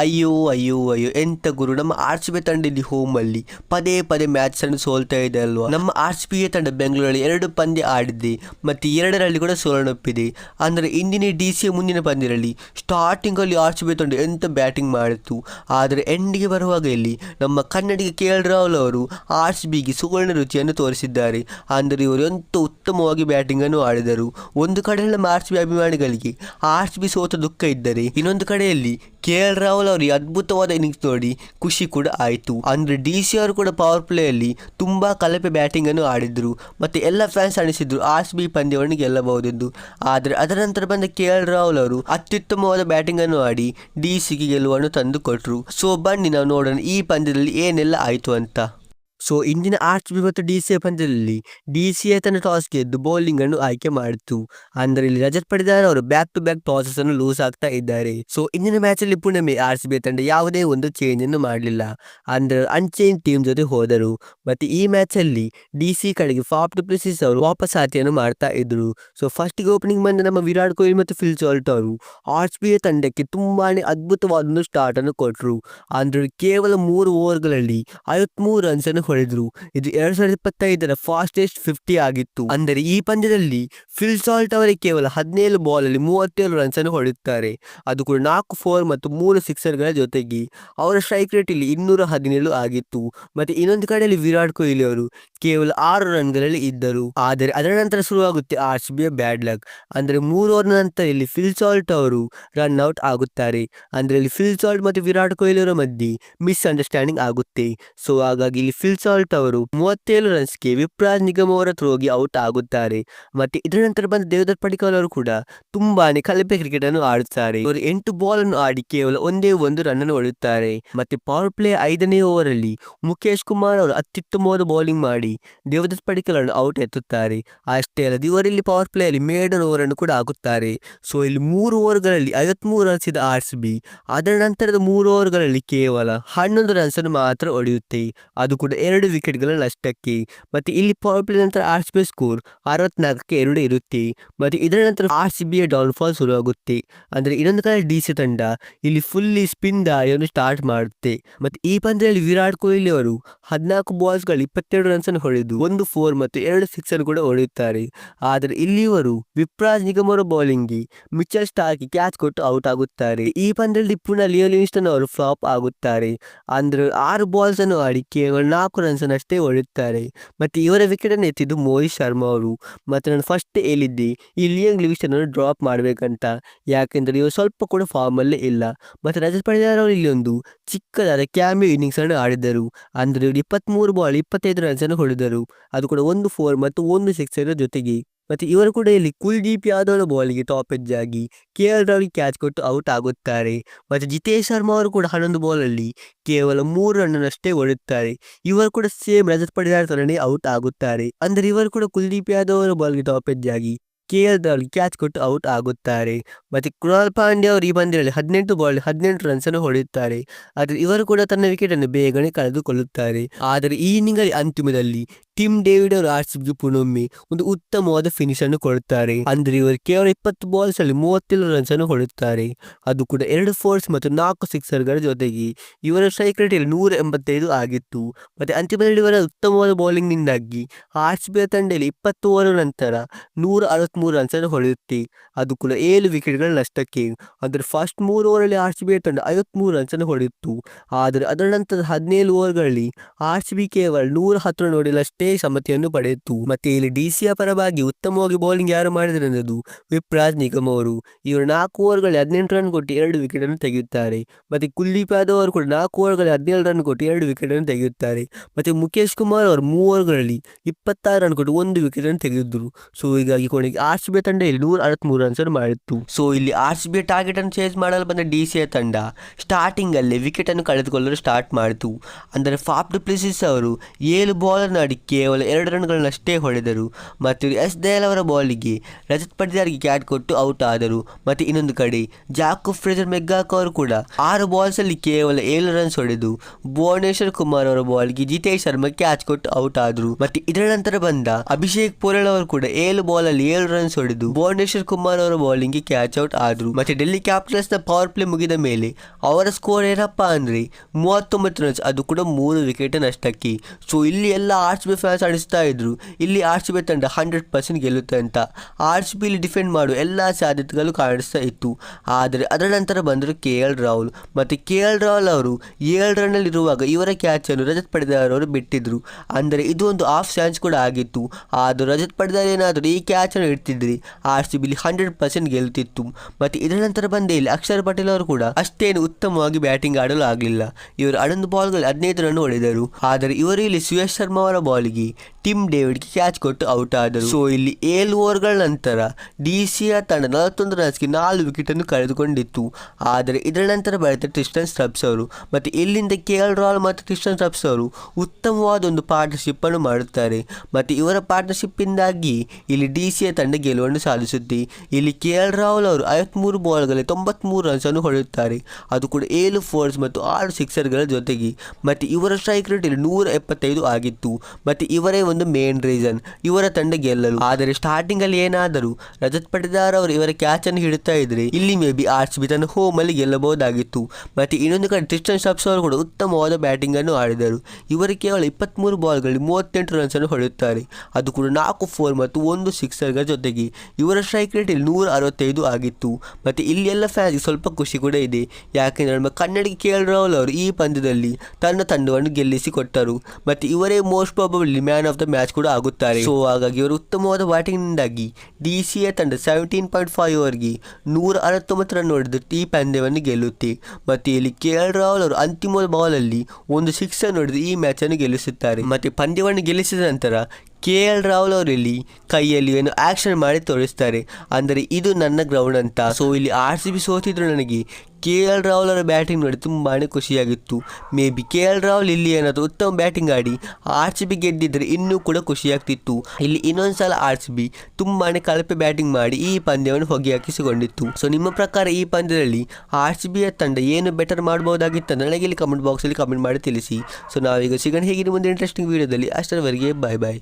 ಅಯ್ಯೋ ಅಯ್ಯೋ ಅಯ್ಯೋ, ಎಂತ ಗುರು, ನಮ್ಮ ಆರ್ ಸಿ ಬಿ ತಂಡ ಇಲ್ಲಿ ಹೋಮ್ ಅಲ್ಲಿ. ಪದೇ ಪದೇ ಮ್ಯಾಚ್ ಅನ್ನು ಸೋಲ್ತಾ ಇದೆ ಅಲ್ವಾ? ನಮ್ಮ ಆರ್ ಸಿ ಬಿ ತಂಡ ಬೆಂಗಳೂರಲ್ಲಿ ಎರಡು ಪಂದ್ಯ ಆಡಿದೆ, ಮತ್ತೆ ಎರಡರಲ್ಲಿ ಕೂಡ ಸೋಲನೊಪ್ಪಿದೆ. ಅಂದರೆ ಇಂದಿನ ಡಿ ಸಿ ಮುಂದಿನ ಪಂದ್ಯದಲ್ಲಿ ಸ್ಟಾರ್ಟಿಂಗ್ ಅಲ್ಲಿ ಆರ್ ಸಿ ಬಿ ತಂಡ ಎಂತ ಬ್ಯಾಟಿಂಗ್ ಮಾಡಿತ್ತು ಆದರೆ ಎಂಡಿಗೆ ಬರುವಾಗ ಇಲ್ಲಿ ನಮ್ಮ ಕನ್ನಡಿಗ ಕೆ ಎಲ್ ರಾಹುಲ್ ಅವರು ಆರ್ ಸಿ ಬಿಗೆ ಸುವರ್ಣ ರುಚಿಯನ್ನು ತೋರಿಸಿದ್ದಾರೆ. ಅಂದರೆ ಇವರು ಎಂತ ಉತ್ತಮವಾಗಿ ಬ್ಯಾಟಿಂಗ್ ಅನ್ನು ಆಡಿದರು. ಒಂದು ಕಡೆ ನಮ್ಮ ಆರ್ ಸಿ ಬಿ ಅಭಿಮಾನಿಗಳಿಗೆ ಆರ್ ಸಿ ಬಿ ಸೋತ ದುಃಖ ಇದ್ದರೆ, ಇನ್ನೊಂದು ಕಡೆಯಲ್ಲಿ ಕೆ ಎಲ್ ರಾಹುಲ್ ಅವರಿಗೆ ಅದ್ಭುತವಾದ ಇನ್ನಿಂಗ್ಸ್ ನೋಡಿ ಖುಷಿ ಕೂಡ ಆಯಿತು. ಅಂದರೆ ಡಿ ಸಿ ಅವರು ಕೂಡ ಪವರ್ ಪ್ಲೇಯಲ್ಲಿ ತುಂಬ ಕಲಪೆ ಬ್ಯಾಟಿಂಗನ್ನು ಆಡಿದ್ರು. ಮತ್ತೆ ಎಲ್ಲ ಫ್ಯಾನ್ಸ್ ಅನಿಸಿದ್ರು ಆರ್ ಸಿ ಬಿ ಪಂದ್ಯವನ್ನು ಗೆಲ್ಲಬಹುದೆಂದು. ಆದರೆ ಅದರ ನಂತರ ಬಂದ ಕೆ ಎಲ್ ರಾಹುಲ್ ಅವರು ಅತ್ಯುತ್ತಮವಾದ ಬ್ಯಾಟಿಂಗನ್ನು ಆಡಿ ಡಿ ಸಿಗೆ ಗೆಲುವನ್ನು ತಂದುಕೊಟ್ರು ಸೊ ಬನ್ನಿ ನಾವು ನೋಡೋಣ ಈ ಪಂದ್ಯದಲ್ಲಿ ಏನೆಲ್ಲ ಆಯಿತು ಅಂತ. ಸೊ ಇಂದಿನ ಆರ್ಚ್ ಮತ್ತು ಡಿ ಸಿ ಎ ಪಂದ್ಯದಲ್ಲಿ ಡಿ ಸಿ ಎ ತನ್ನ ಟಾಸ್ ಗೆದ್ದು ಬೌಲಿಂಗ್ ಅನ್ನು ಆಯ್ಕೆ ಮಾಡಿತು. ಅಂದರೆ ಇಲ್ಲಿ ರಜತ್ ಪಡೆದಾರ ಅವರು ಬ್ಯಾಕ್ ಟು ಬ್ಯಾಕ್ ಟಾಸಸ್ ಅನ್ನು ಲೂಸ್ ಆಗ್ತಾ ಇದ್ದಾರೆ. ಸೊ ಇಂದಿನ ಮ್ಯಾಚ್ ಅಲ್ಲಿ ಪುಣೆ ಆರ್ ಸಿ ಬಿ ತಂಡ ಯಾವುದೇ ಒಂದು ಚೇಂಜ್ ಅನ್ನು ಮಾಡಲಿಲ್ಲ. ಅಂದ್ರೆ ಅನ್ಚೇಂಜ್ ಟೀಮ್ ಜೊತೆ ಹೋದರು. ಮತ್ತೆ ಈ ಮ್ಯಾಚ್ ಅಲ್ಲಿ ಡಿ ಸಿ ಕಡೆಗೆ ಫಾಪ್ ಟು ಪ್ಲೇಸಿಸ್ ಅವರು ವಾಪಸ್ ಆತಿಯನ್ನು ಮಾಡ್ತಾ ಇದ್ರು. ಸೊ ಫಸ್ಟ್ ಓಪನಿಂಗ್ ಬಂದ ನಮ್ಮ ವಿರಾಟ್ ಕೊಹ್ಲಿ ಮತ್ತು ಫಿಲ್ ಚಾಲ್ಟ್ ಅವರು ಆರ್ ಸಿ ಬಿ ತಂಡಕ್ಕೆ ತುಂಬಾನೇ ಅದ್ಭುತವಾದ ಸ್ಟಾರ್ಟ್ ಅನ್ನು ಕೊಟ್ಟರು ಅಂದ್ರೆ ಕೇವಲ ಮೂರು ಓವರ್ಗಳಲ್ಲಿ ಐವತ್ಮೂರು ರನ್ಸ್ ಅನ್ನು ಹೊಡೆದ್ರು. ಇದು ಎರಡ್ ಸಾವಿರದ ಇಪ್ಪತ್ತೈದರ ಫಾಸ್ಟೆಸ್ಟ್ ಫಿಫ್ಟಿ ಆಗಿತ್ತು. ಅಂದರೆ ಈ ಪಂದ್ಯದಲ್ಲಿ ಫಿಲ್ ಸಾಲ್ಟ್ ಅವರೇ ಕೇವಲ ಹದಿನೇಳು ಬಾಲ್ ಅಲ್ಲಿ ಮೂವತ್ತೇಳು ರನ್ಸ್ ಅನ್ನು ಹೊಡೆಯುತ್ತಾರೆ. ಅದು ಕೂಡ ನಾಲ್ಕು ಫೋರ್ ಮತ್ತು ಮೂರು ಸಿಕ್ಸರ್ಗಳ ಜೊತೆಗೆ. ಅವರ ಸ್ಟ್ರೈಕ್ ರೇಟ್ ಇಲ್ಲಿ ಇನ್ನೂರ ಹದಿನೇಳು ಆಗಿತ್ತು. ಮತ್ತೆ ಇನ್ನೊಂದು ಕಡೆಯಲ್ಲಿ ವಿರಾಟ್ ಕೊಹ್ಲಿ ಅವರು ಕೇವಲ ಆರು ರನ್ಗಳಲ್ಲಿ ಇದ್ದರು. ಆದರೆ ಅದರ ನಂತರ ಶುರುವಾಗುತ್ತೆ ಆರ್ ಸಿ ಬಿಯ ಬ್ಯಾಡ್ ಲಕ್ ಅಂದ್ರೆ ಮೂರು ಓವರ್ ನಂತರ ಇಲ್ಲಿ ಫಿಲ್ ಸಾಲ್ಟ್ ಅವರು ರನ್ ಔಟ್ ಆಗುತ್ತಾರೆ. ಅಂದ್ರೆ ಇಲ್ಲಿ ಫಿಲ್ ಸಾಲ್ಟ್ ಮತ್ತು ವಿರಾಟ್ ಕೊಹ್ಲಿ ಅವರ ಮಧ್ಯೆ ಮಿಸ್ ಅಂಡರ್ಸ್ಟ್ಯಾಂಡಿಂಗ್ ಆಗುತ್ತೆ. ಸೊ ಹಾಗಾಗಿ ಇಲ್ಲಿ ಫಿಲ್ ಸಾಲ್ಟ್ ಅವರು ಮೂವತ್ತೇಳು ರನ್ಸ್ಗೆ ವಿಪ್ರಾಜ್ ನಿಗಮ್ ಅವರ ಥ್ರೋಗೆ ಔಟ್ ಆಗುತ್ತಾರೆ. ಮತ್ತೆ ಇದರ ನಂತರ ಬಂದ ದೇವದತ್ ಪಡಿಕಲ್ ಅವರು ಕೂಡ ತುಂಬಾನೇ ಕಲಪೆ ಕ್ರಿಕೆಟ್ ಅನ್ನು ಆಡುತ್ತಾರೆ. ಇವರು ಎಂಟು ಬಾಲ್ ಅನ್ನು ಆಡಿ ಕೇವಲ ಒಂದೇ ಒಂದು ರನ್ ಅನ್ನು ಹೊಡೆಯುತ್ತಾರೆ ಮತ್ತೆ ಪವರ್ ಪ್ಲೇ ಐದನೇ ಓವರ್ ಅಲ್ಲಿ ಮುಖೇಶ್ ಕುಮಾರ್ ಅವರು ಅತ್ಯುತ್ತಮವಾದ ಬೌಲಿಂಗ್ ಮಾಡಿ ದೇವದತ್ ಪಡಿಕಲ್ ಅನ್ನು ಔಟ್ ಎತ್ತುತ್ತಾರೆ. ಅಷ್ಟೇ ಅಲ್ಲದೆ ಇವರಲ್ಲಿ ಪವರ್ ಪ್ಲೇ ಅಲ್ಲಿ ಮೇಡನ್ ಓವರ್ ಅನ್ನು ಕೂಡ ಹಾಕುತ್ತಾರೆ. ಸೊ ಇಲ್ಲಿ ಮೂರು ಓವರ್ಗಳಲ್ಲಿ ಐವತ್ಮೂರು ರನ್ಸ್ ಇದೆ ಆರ್ ಸಿ ಬಿ ಅದರ ನಂತರದ ಮೂರು ಓವರ್ಗಳಲ್ಲಿ ಕೇವಲ ಹನ್ನೊಂದು ರನ್ಸ್ ಅನ್ನು ಮಾತ್ರ ಹೊಡೆಯುತ್ತೆ ಅದು ಕೂಡ ಎರಡು ವಿಕೆಟ್ಗಳ ನಷ್ಟಕ್ಕೆ ಮತ್ತು ಇಲ್ಲಿ ಪವರ್ ಪ್ಲೇ ನಂತರ ಆರ್ ಸಿ ಬಿ ಸ್ಕೋರ್ ಅರವತ್ನಾಲ್ಕಕ್ಕೆ ಎರಡು ಇರುತ್ತೆ. ಮತ್ತು ಇದರ ನಂತರ ಆರ್ ಸಿ ಬಿಯ ಡೌನ್ಫಾಲ್ ಶುರುವಾಗುತ್ತೆ. ಅಂದರೆ ಇನ್ನೊಂದು ಕಡೆ ಡಿ ಸಿ ತಂಡ ಇಲ್ಲಿ ಫುಲ್ಲಿ ಸ್ಪಿನ್ ದಾಳಿಯನ್ನು ಸ್ಟಾರ್ಟ್ ಮಾಡುತ್ತೆ. ಮತ್ತು ಈ ಪಂದ್ಯದಲ್ಲಿ ವಿರಾಟ್ ಕೊಹ್ಲಿ ಅವರು ಹದಿನಾಲ್ಕು ಬಾಲ್ಸ್ಗಳು ಇಪ್ಪತ್ತೆರಡು ರನ್ಸ್ ಅನ್ನು ಹೊಡೆದು ಒಂದು ಫೋರ್ ಮತ್ತು ಎರಡು ಸಿಕ್ಸ್ ಅನ್ನು ಕೂಡ ಹೊಡೆಯುತ್ತಾರೆ. ಆದರೆ ಇಲ್ಲಿವರು ವಿಪ್ರಾಜ್ ನಿಗಮರ ಬೌಲಿಂಗ್ಗೆ ಮಿಚಲ್ ಸ್ಟಾರ್ಗೆ ಕ್ಯಾಚ್ ಕೊಟ್ಟು ಔಟ್ ಆಗುತ್ತಾರೆ. ಈ ಪಂದ್ಯದಲ್ಲಿ ಪುನಃ ಲಿಯೋ ಲಿವಿಂಗ್ಸ್ಟನ್ ಅವರು ಫ್ಲಾಪ್ ಆಗುತ್ತಾರೆ. ಅಂದ್ರೆ ಆರು ಬಾಲ್ಸ್ ಅನ್ನು ಆಡಿ ಕೇವಲ ನಾಲ್ಕು ರನ್ಸ್ ಅಷ್ಟೇ ಹೊಡೆಯುತ್ತಾರೆ ಮತ್ತು ಇವರ ವಿಕೆಟನ್ನು ಎತ್ತಿದ್ದು ಮೋಹಿತ್ ಶರ್ಮಾ ಅವರು. ಮತ್ತು ನಾನು ಫಸ್ಟ್ ಹೇಳಿದ್ದೆ, ಈ ಲಿಯಂಗ್ ಲಿವಿಂಗ್ಸ್ಟನ್ ಅನ್ನು ಡ್ರಾಪ್ ಮಾಡಬೇಕಂತ. ಯಾಕೆಂದರೆ ಇವರು ಸ್ವಲ್ಪ ಕೂಡ ಫಾರ್ಮಲ್ಲೇ ಇಲ್ಲ. ಮತ್ತು ರಜತ್ ಪಡಿದಾರ್ ಅವರು ಇಲ್ಲಿ ಒಂದು ಚಿಕ್ಕದಾದ ಕ್ಯಾಮಿಯೋ ಇನ್ನಿಂಗ್ಸ್ ಅನ್ನು ಆಡಿದರು ಅಂದರೆ ಇವರು ಇಪ್ಪತ್ಮೂರು ಬಾಲ್ ಇಪ್ಪತ್ತೈದು ರನ್ಸನ್ನು ಹೊಡೆದರು. ಅದು ಕೂಡ ಒಂದು ಫೋರ್ ಮತ್ತು ಒಂದು ಸಿಕ್ಸ್ ಜೊತೆಗೆ. ಮತ್ತೆ ಇವರು ಕೂಡ ಇಲ್ಲಿ ಕುಲ್ದೀಪ್ ಯಾದವ್ ಬಾಲಿಗೆ ಟಾಪ್ ಆಗಿ ಕೆ ಎಲ್ ರಾಹುಲ್ ಕ್ಯಾಚ್ ಕೊಟ್ಟು ಔಟ್ ಆಗುತ್ತಾರೆ. ಮತ್ತೆ ಜಿತೇಶ್ ಶರ್ಮಾ ಅವರು ಕೂಡ ಹನ್ನೊಂದು ಬಾಲಲ್ಲಿ ಕೇವಲ ಮೂರು ರನ್ನನ್ನಷ್ಟೇ ಓಡುತ್ತಾರೆ. ಇವರು ಕೂಡ ಸೇಮ್ ರಜತ್ ಪಡೆದಾರ ಔಟ್ ಆಗುತ್ತಾರೆ. ಅಂದ್ರೆ ಇವರು ಕೂಡ ಕುಲ್ದೀಪ್ ಯಾದವ್ ಅವರ ಬಾಲ್ಗೆ ಟಾಪ್ ಎಜ್ ಆಗಿ ಕೆ ಎಲ್ ರಾಹುಲ್ ಕ್ಯಾಚ್ ಕೊಟ್ಟು ಔಟ್ ಆಗುತ್ತಾರೆ. ಮತ್ತೆ ಕೃಣಾಲ್ ಪಾಂಡ್ಯ ಅವರು ಈ ಪಂದ್ಯದಲ್ಲಿ ಹದಿನೆಂಟು ಬಾಲ್ ಹದಿನೆಂಟು ರನ್ಸನ್ನು ಹೊಡೆಯುತ್ತಾರೆ. ಆದರೆ ಇವರು ಕೂಡ ತನ್ನ ವಿಕೆಟ್ ಅನ್ನು ಬೇಗನೆ ಕಳೆದುಕೊಳ್ಳುತ್ತಾರೆ. ಆದರೆ ಈ ಇನ್ನಿಂಗಲ್ಲಿ ಅಂತಿಮದಲ್ಲಿ ಟಿಮ್ ಡೇವಿಡ್ ಅವರು ಆರ್ ಪುನೊಮ್ಮೆ ಒಂದು ಉತ್ತಮವಾದ ಫಿನಿಶ್ ಅನ್ನು ಕೊಡುತ್ತಾರೆ. ಅಂದ್ರೆ ಇವರು ಕೇವಲ ಇಪ್ಪತ್ತು ಬಾಲ್ಸ್ ಅಲ್ಲಿ ಮೂವತ್ತೇಳು ರನ್ಸ್ ಅನ್ನು ಹೊಡೆಯುತ್ತಾರೆ ಅದು ಕೂಡ ಎರಡು ಫೋರ್ಸ್ ಮತ್ತು ನಾಲ್ಕು ಸಿಕ್ಸರ್ಗಳ ಜೊತೆಗೆ. ಇವರ ಸ್ಟ್ರೈಕ್ ರೇಟ್ ನೂರ ಎಂಬತ್ತೈದು ಆಗಿತ್ತು. ಮತ್ತೆ ಅಂತಿಮದಲ್ಲಿ ಇವರ ಉತ್ತಮವಾದ ಬೌಲಿಂಗ್ ನಿಂದಾಗಿ ಆರ್ ಸಿಬಿಯ ತಂಡದಲ್ಲಿ ಇಪ್ಪತ್ತು ಓವರ್ ನಂತರ ನೂರ ಅರವತ್ಮೂರು ರನ್ಸ್ ಅನ್ನು ಹೊಡೆಯುತ್ತೆ. ಅದು ಕೂಡ ಏಳು ವಿಕೆಟ್ಗಳ ನಷ್ಟಕ್ಕೆ. ಅಂದ್ರೆ ಫಸ್ಟ್ ಮೂರು ಓವರ್ ಆರ್ ಸಿ ಬಿ ತಂಡ ಐವತ್ಮೂರು ರನ್ಸ್ ಅನ್ನು ಹೊಡೆಯಿತು ಆದರೆ ಅದರ ನಂತರ ಹದಿನೇಳು ಓವರ್ಗಳಲ್ಲಿ ಆರ್ ಸಿ ಬಿ ಕೇವಲ ನೂರ ಹತ್ತು ರನ್ ಹೊಡೆಯಲಷ್ಟೇ ಸಮ್ಮತಿಯನ್ನು ಪಡೆಯಿತು. ಮತ್ತೆ ಇಲ್ಲಿ ಡಿಸಿಯ ಪರವಾಗಿ ಉತ್ತಮವಾಗಿ ಬೌಲಿಂಗ್ ಯಾರು ಮಾಡಿದರೆ ಅನ್ನೋದು ವಿಪ್ರಾಜ್ ನಿಗಮ್ ಅವರು. ಇವರು ನಾಲ್ಕು ಓವರ್ಗಳಲ್ಲಿ ಹದಿನೆಂಟು ರನ್ ಕೊಟ್ಟು ಎರಡು ವಿಕೆಟ್ ಅನ್ನು ತೆಗೆಯುತ್ತಾರೆ. ಮತ್ತೆ ಕುಲ್ದೀಪ್ ಯಾದವ್ ಅವರು ಕೂಡ ನಾಲ್ಕು ಓವರ್ಗಳಲ್ಲಿ ಹದಿನೇಳು ರನ್ ಕೊಟ್ಟು ಎರಡು ವಿಕೆಟ್ ಅನ್ನು ತೆಗೆಯುತ್ತಾರೆ. ಮತ್ತೆ ಮುಖೇಶ್ ಕುಮಾರ್ ಅವರು ಮೂರು ಓವರ್ಗಳಲ್ಲಿ ಇಪ್ಪತ್ತಾರು ರನ್ ಕೊಟ್ಟು ಒಂದು ವಿಕೆಟ್ ಅನ್ನು ತೆಗೆದಿದ್ದರು ಸೊ ಹೀಗಾಗಿ ಕೊನೆಗೆ ಆರ್ ಸಿ ಬಿ ತಂಡ ಇಲ್ಲಿ ನೂರ ಅರವತ್ಮೂರು ರನ್ಸ್ ಮಾಡಿತ್ತು. ಸೊ ಇಲ್ಲಿ ಆರ್ ಸಿ ಬಿ ಟಾರ್ಗೆಟ್ ಅನ್ನು ಚೇಂಜ್ ಮಾಡಲು ಬಂದ ಡಿ ಸಿ ತಂಡ ಸ್ಟಾರ್ಟಿಂಗ್ ಅಲ್ಲಿ ವಿಕೆಟ್ ಅನ್ನು ಕಳೆದುಕೊಳ್ಳಲು ಸ್ಟಾರ್ಟ್ ಮಾಡಿತು. ಅಂದರೆ ಫಾಪ್ ಪ್ಲೇಸಸ್ ಅವರು ಏಳು ಬಾಲ್ ಅಡಿ ಆಡಿ ಕೇವಲ ಎರಡು ರನ್ಗಳನ್ನಷ್ಟೇ ಹೊಡೆದರು ಮತ್ತು ಎಸ್ ದಯಾಲ್ ಅವರ ಬಾಲಿಗೆ ರಜತ್ ಪಟಿದಾರ್ಗೆ ಕ್ಯಾಟ್ ಕೊಟ್ಟು ಔಟ್ ಆದರು. ಮತ್ತು ಇನ್ನೊಂದು ಕಡೆ, ಜಾಕು ಫ್ರೇಜರ್ ಮೆಗ್ಗಾಕ್ ಅವರು ಕೂಡ ಆರು ಬಾಲ್ಸಲ್ಲಿ ಕೇವಲ ಏಳು ರನ್ಸ್ ಹೊಡೆದು ಭುವನೇಶ್ವರ್ ಕುಮಾರ್ ಅವರ ಬಾಲ್ಗೆ ಜಿತೇಶ್ ಶರ್ಮಾ ಕ್ಯಾಚ್ ಕೊಟ್ಟು ಔಟ್ ಆದರು. ಮತ್ತು ಇದರ ನಂತರ ಬಂದ ಅಭಿಷೇಕ್ ಪೋರಳ್ ಅವರು ಕೂಡ ಏಳು ಬಾಲ್ ಅಲ್ಲಿ ಏಳು ರನ್ಸ್ ಹೊಡೆದು ಭುವನೇಶ್ವರ್ ಕುಮಾರ್ ಅವರ ಬೌಲಿಂಗ್ಗೆ ಕ್ಯಾಚ್ ಔಟ್ ಆದರು. ಮತ್ತೆ ಡೆಲ್ಲಿ ಕ್ಯಾಪಿಟಲ್ಸ್ನ ಪವರ್ ಪ್ಲೇ ಮುಗಿದ ಮೇಲೆ ಅವರ ಸ್ಕೋರ್ ಏನಪ್ಪಾ ಅಂದ್ರೆ ಮೂವತ್ತೊಂಬತ್ತು ರನ್ಸ್, ಅದು ಕೂಡ ಮೂರು ವಿಕೆಟ್ ನಷ್ಟಕ್ಕೆ. ಸೊ ಇಲ್ಲಿ ಎಲ್ಲ ಆರ್ಟ್ಸ್ ಫ್ಯಾನ್ಸ್ ಆಡಿಸ್ತಾ ಇದ್ರು. ಇಲ್ಲಿ ಆರ್ ಸಿ ಬಿ ತಂಡ ಹಂಡ್ರೆಡ್ ಪರ್ಸೆಂಟ್ ಗೆಲ್ಲುತ್ತೆ ಅಂತ. ಆರ್ ಸಿ ಬಿಲಿ ಡಿಫೆಂಡ್ ಮಾಡುವ ಎಲ್ಲ ಸಾಧ್ಯತೆಗಳು ಕಾಣಿಸ್ತಾ ಇತ್ತು. ಆದರೆ ಅದರ ನಂತರ ಬಂದರು ಕೆ ಎಲ್ ರಾಹುಲ್ ಮತ್ತು ಕೆ ಎಲ್ ರಾಹುಲ್ ಅವರು ಏಳು ರನ್ನಲ್ಲಿರುವಾಗ ಇವರ ಕ್ಯಾಚನ್ನು ರಜತ್ ಪಡೆದಾರ್ ಅವರು ಬಿಟ್ಟಿದ್ರು. ಅಂದರೆ ಇದು ಒಂದು ಆಫ್ ಚಾನ್ಸ್ ಕೂಡ ಆಗಿತ್ತು. ಆದರೂ ರಜತ್ ಪಡೆದಾರ್ ಏನಾದರೂ ಈ ಕ್ಯಾಚನ್ನು ಇಡ್ತಿದ್ರಿ ಆರ್ ಸಿ ಬಿಲಿ ಹಂಡ್ರೆಡ್ ಪರ್ಸೆಂಟ್ ಗೆಲ್ಲುತ್ತಿತ್ತು. ಮತ್ತು ಇದರ ನಂತರ ಬಂದೇ ಇಲ್ಲಿ ಅಕ್ಷರ್ ಪಟೇಲ್ ಅವರು ಕೂಡ ಅಷ್ಟೇನು ಉತ್ತಮವಾಗಿ ಬ್ಯಾಟಿಂಗ್ ಆಡಲು ಆಗಲಿಲ್ಲ. ಇವರು ಹನ್ನೊಂದು ಬಾಲ್ಗಳು ಹದಿನೈದು ರನ್ ಹೊಡೆದರು. ಆದರೆ ಇವರು ಇಲ್ಲಿ ಸುಯಶ್ ಶರ್ಮಾ ಅವರ ಬಾಲ್ಗೆ ಟಿಮ್ ಡೇವಿಡ್ಗೆ ಕ್ಯಾಚ್ ಕೊಟ್ಟು ಔಟ್ ಆದರು. ಸೊ, ಇಲ್ಲಿ ಏಳು ಓವರ್ಗಳ ನಂತರ ಡಿ ಸಿಯ ತಂಡ ನಲವತ್ತೊಂದು ರನ್ಸ್ಗೆ ನಾಲ್ಕು ವಿಕೆಟ್ ಅನ್ನು ಕಳೆದುಕೊಂಡಿತ್ತು. ಆದರೆ ಇದರ ನಂತರ ಬರೆದ ಕ್ರಿಸ್ಟನ್ ಸ್ಟಬ್ಸ್ ಅವರು ಮತ್ತು ಇಲ್ಲಿಂದ ಕೆ ಎಲ್ ರಾಲ್ ಮತ್ತು ಕ್ರಿಸ್ಟನ್ ಸ್ಟಬ್ಸ್ ಅವರು ಉತ್ತಮವಾದ ಒಂದು ಪಾರ್ಟ್ನರ್ಶಿಪ್ ಅನ್ನು ಮಾಡುತ್ತಾರೆ. ಮತ್ತು ಇವರ ಪಾರ್ಟ್ನರ್ಶಿಪ್ಪಿಂದಾಗಿ ಇಲ್ಲಿ ಡಿ ಸಿಯ ತಂಡ ಗೆಲುವನ್ನು ಸಾಧಿಸುತ್ತೆ. ಇಲ್ಲಿ ಕೆ ಎಲ್ ರಾಹುಲ್ ಅವರು ಐವತ್ಮೂರು ಬಾಲ್ಗಳಲ್ಲಿ ರನ್ಸ್ ಅನ್ನು ಹೊಡೆಯುತ್ತಾರೆ. ಅದು ಕೂಡ ಏಳು ಫೋರ್ಸ್ ಮತ್ತು ಆರು ಸಿಕ್ಸರ್ಗಳ ಜೊತೆಗೆ. ಮತ್ತು ಇವರ ಸ್ಟ್ರೈಕ್ ರೇಟ್ ಇಲ್ಲಿ ನೂರ ಎಪ್ಪತ್ತೈದು ಆಗಿತ್ತು. ಮತ್ತು ಇವರೇ ಒಂದು ಮೇನ್ ರೀಸನ್ ಇವರ ತಂಡ ಗೆಲ್ಲಲು. ಆದರೆ ಸ್ಟಾರ್ಟಿಂಗ್ ಅಲ್ಲಿ ಏನಾದರೂ ರಜತ್ ಪಟೇದಾರ್ ಅವರು ಇವರ ಕ್ಯಾಚ್ ಅನ್ನು ಹಿಡುತ್ತಾ ಇದ್ರೆ ಇಲ್ಲಿ ಮೇ ಬಿ ಆರ್ಚ್ ಬಿ ತನ್ನ ಹೋಮ್ ಅಲ್ಲಿ ಗೆಲ್ಲಬಹುದಾಗಿತ್ತು. ಮತ್ತೆ ಇನ್ನೊಂದು ಕಡೆ ಟ್ರಿಸ್ಟನ್ ಶಾಪ್ಸ್ ಅವರು ಕೂಡ ಉತ್ತಮವಾದ ಬ್ಯಾಟಿಂಗ್ ಅನ್ನು ಆಡಿದರು. ಇವರು ಕೇವಲ ಇಪ್ಪತ್ಮೂರು ಬಾಲ್ಗಳಲ್ಲಿ ಮೂವತ್ತೆಂಟು ರನ್ಸ್ ಅನ್ನು ಹೊಡೆಯುತ್ತಾರೆ. ಅದು ಕೂಡ ನಾಲ್ಕು ಫೋರ್ ಮತ್ತು ಒಂದು ಸಿಕ್ಸರ್ಗಳ ಜೊತೆಗೆ. ಇವರ ಸ್ಟ್ರೈಕ್ ರೇಟ್ ಇಲ್ಲಿ ನೂರ ಅರವತ್ತೈದು ಆಗಿತ್ತು. ಮತ್ತೆ ಇಲ್ಲಿ ಎಲ್ಲ ಫ್ಯಾನ್ಸ್ಗೆ ಸ್ವಲ್ಪ ಖುಷಿ ಕೂಡ ಇದೆ. ಯಾಕೆಂದ್ರೆ ನಮ್ಮ ಕನ್ನಡಿಗ ಕೆ ಎಲ್ ರಾಹುಲ್ ಅವರು ಈ ಪಂದ್ಯದಲ್ಲಿ ತನ್ನ ತಂಡವನ್ನು ಗೆಲ್ಲಿಸಿ ಕೊಟ್ಟರು ಮತ್ತೆ ಇವರೇ most probably man of the match ಕೂಡ ಆಗುತ್ತಾರೆ. ಸೊ ಹಾಗಾಗಿ ಇವರು ಉತ್ತಮವಾದ ಬ್ಯಾಟಿಂಗ್ನಿಂದಾಗಿ ಡಿ ಸಿ ಎ ತಂಡ ಸೆವೆಂಟೀನ್ ಪಾಯಿಂಟ್ ಫೈವ್ ಓವರ್ಗೆ ನೂರ ಅರವತ್ತೊಂಬತ್ತು ರನ್ ಹೊಡೆದು ಈ ಪಂದ್ಯವನ್ನು ಗೆಲ್ಲುತ್ತೆ. ಮತ್ತು ಇಲ್ಲಿ ಕೆ ಎಲ್ ರಾಹುಲ್ ಅವರು ಅಂತಿಮ ಬಾಲಲ್ಲಿ ಒಂದು ಸಿಕ್ಸ್ ಅನ್ನು ಹೊಡೆದು ಈ ಮ್ಯಾಚನ್ನು ಗೆಲ್ಲಿಸುತ್ತಾರೆ. ಮತ್ತು ಪಂದ್ಯವನ್ನು ಗೆಲ್ಲಿಸಿದ ನಂತರ ಕೆ ಎಲ್ ರಾಹುಲ್ ಇಲ್ಲಿ ಕೈಯಲ್ಲಿ ಏನು ಆಕ್ಷನ್ ಮಾಡಿ ತೋರಿಸ್ತಾರೆ. ಅಂದರೆ ಇದು ನನ್ನ ಗ್ರೌಂಡ್ ಅಂತ. ಸೊ ಇಲ್ಲಿ ಆರ್ ಸಿ ಬಿ ಸೋತಿದ್ರು ನನಗೆ. ಕೆ ಎಲ್ ರಾಹುಲ್ ಅವರ ಬ್ಯಾಟಿಂಗ್ ನೋಡಿ ತುಂಬಾ ಖುಷಿಯಾಗಿತ್ತು. Maybe K L Rahul ಇಲ್ಲಿ ಏನಾದರೂ ಉತ್ತಮ ಬ್ಯಾಟಿಂಗ್ ಆಡಿ ಆರ್ ಸಿ ಬಿ ಗೆದ್ದಿದ್ದರೆ ಇನ್ನೂ ಕೂಡ ಖುಷಿಯಾಗ್ತಿತ್ತು. ಇಲ್ಲಿ ಇನ್ನೊಂದು ಸಲ ಆರ್ ಸಿ ಬಿ ತುಂಬಾ ಕಳಪೆ ಬ್ಯಾಟಿಂಗ್ ಮಾಡಿ ಈ ಪಂದ್ಯವನ್ನು ಹೊಗೆ ಹಾಕಿಸಿಕೊಂಡಿತ್ತು ಸೊ ನಿಮ್ಮ ಪ್ರಕಾರ ಈ ಪಂದ್ಯದಲ್ಲಿ ಆರ್ ಸಿ ಬಿಯ ತಂಡ ಏನು ಬೆಟರ್ ಮಾಡಬಹುದಾಗಿತ್ತು ನನಗೆ ಇಲ್ಲಿ ಕಮೆಂಟ್ ಬಾಕ್ಸಲ್ಲಿ ಕಮೆಂಟ್ ಮಾಡಿ ತಿಳಿಸಿ. ಸೊ ನಾವೀಗ ಸಿಗೋಣ ಹೇಗಿದೆ ಮುಂದೆ ಇಂಟ್ರೆಸ್ಟಿಂಗ್ ವೀಡಿಯೋದಲ್ಲಿ ಅಷ್ಟರವರೆಗೆ ಬಾಯ್ ಬಾಯ್